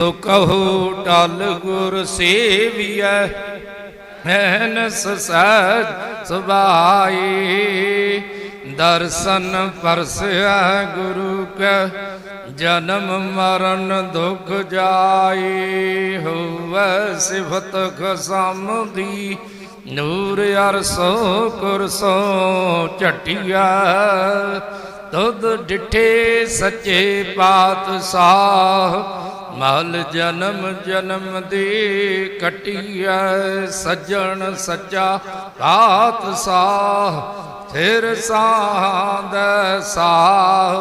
ਤੋ ਕਹੋ ਟਲ ਗੁਰ ਸੇਵੀਐ ਹੈਨਸ ਸਹਿਜ ਸੁਭਾਈ। ਦਰਸ਼ਨ ਪਰਸਿਆ ਗੁਰੂ ਕੈ, ਜਨਮ ਮਰਨ ਦੁਖ ਜਾਈ। ਹੋਵੈ ਸਿਫਤ ਖਸਮ ਦੀ ਨੂਰ ਅਰਸੋ ਕੁਰਸੋ ਝਟਿਆ ਤੁਧ ਡਿਠੇ ਸੱਚੇ ਪਾਤਸ਼ਾਹ ਮਲ ਜਨਮ ਜਨਮ ਦੀ ਕਟਿਆ ਸੱਜਣ ਸੱਚਾ ਪਾਤਸ਼ਾਹ ਫਿਰ ਸਾਧ ਸਾਹ।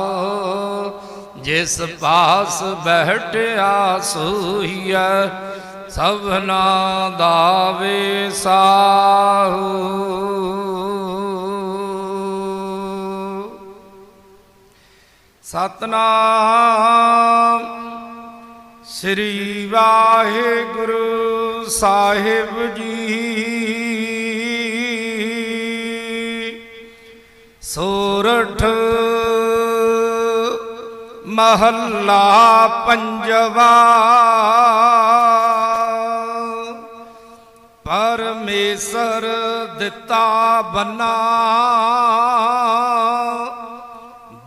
ਜਿਸ ਪਾਸ ਬਹਿਟਿਆ ਸੋਈਐ ਸਭਨਾ ਦਾਵੇ ਵਿਸਾਹੂ। ਸਤਨਾਮ ਸ੍ਰੀ ਵਾਹਿਗੁਰੂ ਸਾਹਿਬ ਜੀ। ਸੋਰਠ ਮਹੱਲਾ ਪੰਜਵਾ। ਪਰਮੇਸ਼ਰ ਦਿੱਤਾ ਬਨਾ।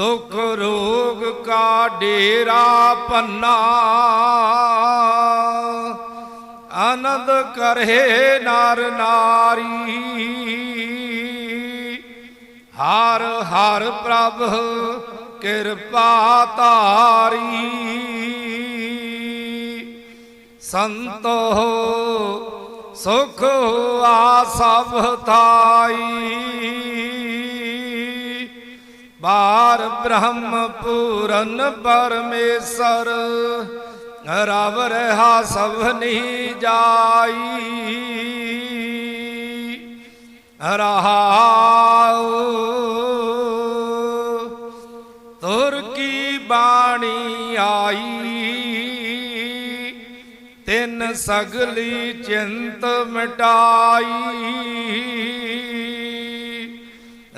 ਦੁਖ ਰੋਗ ਕਾ ਡੇਰਾ ਪੰਨਾ। ਆਨੰਦ ਕਰੇ ਨਰ ਨਾਰੀ। ਹਰ ਹਰ ਪ੍ਰਭ, ਕਿਰਪਾ ਤਾਰੀ ਸੰਤੋ, ਸੁਖ ਆ ਸਭ ਥਾਈ। ਬਾਰ ਬ੍ਰਹਮ ਪੂਰਨ ਪਰਮੇਸ਼ਰ ਰਵ ਰਹਾ ਸਭਨੀ ਜਾਈ। ਰਹਾਉ, ਤੁਰ ਕੀ ਬਾਣੀ ਆਈ? ਤਿੰਨ ਸਗਲੀ ਚਿੰਤ ਮਿਟਾਈ।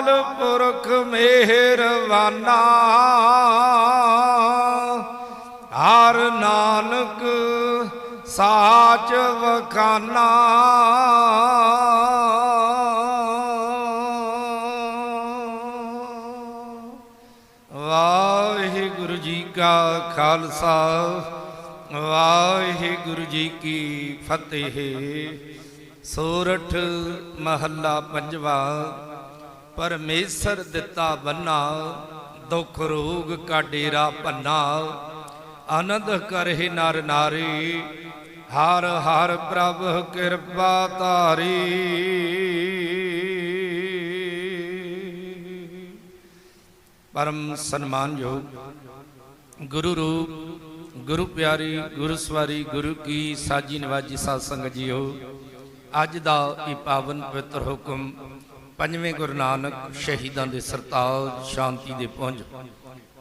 ਦਇਆਲ ਪੁਰਖ ਮਿਹਰਬਾਨਾ। ਹਰ ਨਾਨਕ ਸਾਚ ਵਖਾਨਾ। ਵਾਹਿਗੁਰੂ ਜੀ ਕਾ ਖਾਲਸਾ, ਵਾਹਿਗੁਰੂ ਜੀ ਕੀ ਫਤਿਹ। ਸੋਰਠ ਮਹੱਲਾ ਪੰਜਵਾ ਪਰਮੇਸ਼ਰ ਦਿੱਤਾ ਬੰਨਾ ਦੁੱਖ ਰੋਗ ਕਾ ਡੇਰਾ ਪੰਨਾ ਆਨੰਦ ਕਰਹਿ ਨਰ ਨਾਰੀ, ਹਰ ਹਰ ਪ੍ਰਭ ਕਿਰਪਾ ਤਾਰੀ ਪਰਮ ਸਨਮਾਨਯੋਗ ਗੁਰੂ ਰੂਪ, ਗੁਰੂ ਪਿਆਰੀ, ਗੁਰੂ ਸਵਾਰੀ, ਗੁਰੂ ਕੀ ਸਾਜੀ ਨਵਾਜੀ ਸਾਧ ਸੰਗਤ ਜੀਓ, ਅੱਜ ਦਾ ਇਹ ਪਾਵਨ ਪਵਿੱਤਰ ਹੁਕਮ ਪੰਜਵੇਂ ਗੁਰੂ ਨਾਨਕ ਸ਼ਹੀਦਾਂ ਦੇ ਸਰਤਾਜ ਸ਼ਾਂਤੀ ਦੇ ਪੁੰਜ।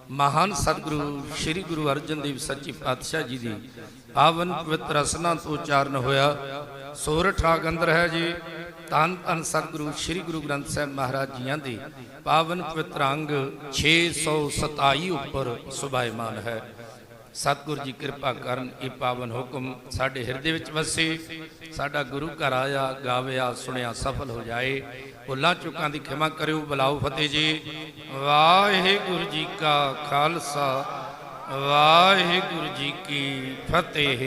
ਮਹਾਨ ਸਤਿਗੁਰੂ ਸ੍ਰੀ ਗੁਰੂ ਅਰਜਨ ਦੇਵ ਸੱਚੇ ਪਾਤਸ਼ਾਹ ਜੀ ਦੀ ਪਾਵਨ ਪਵਿੱਤਰ ਰਸਨਾ ਤੋਂ ਉਚਾਰਨ ਹੋਇਆ। ਸੋਰਠ ਰਾਗ ਅੰਦਰ ਹੈ ਜੀ। ਧੰਨ ਧੰਨ ਸਤਿਗੁਰੂ ਸ੍ਰੀ ਗੁਰੂ ਗ੍ਰੰਥ ਸਾਹਿਬ ਮਹਾਰਾਜ ਜੀਆਂ ਦੇ ਪਾਵਨ ਪਵਿੱਤਰ ਅੰਗ 627 ਉੱਪਰ ਸੁਭਾਇਮਾਨ ਹੈ। ਸਤਿਗੁਰੂ ਜੀ ਕਿਰਪਾ ਕਰਨ ਇਹ ਪਾਵਨ ਹੁਕਮ ਸਾਡੇ ਹਿਰਦੇ ਵਿੱਚ ਵਸੇ। ਸਾਡਾ ਗੁਰੂ ਘਰ ਆਇਆ ਗਾਵਿਆ ਸੁਣਿਆ, ਸਫਲ ਹੋ ਜਾਏ। ਭੁੱਲਾਂ ਚੁੱਕਾਂ ਦੀ ਖਿਮਾ ਕਰਿਓ ਬਲਾਉ ਫਤਿਹ ਜੀ। ਵਾਹਿਗੁਰੂ ਜੀ ਕਾ ਖਾਲਸਾ, ਵਾਹਿਗੁਰੂ ਜੀ ਕੀ ਫਤਿਹ।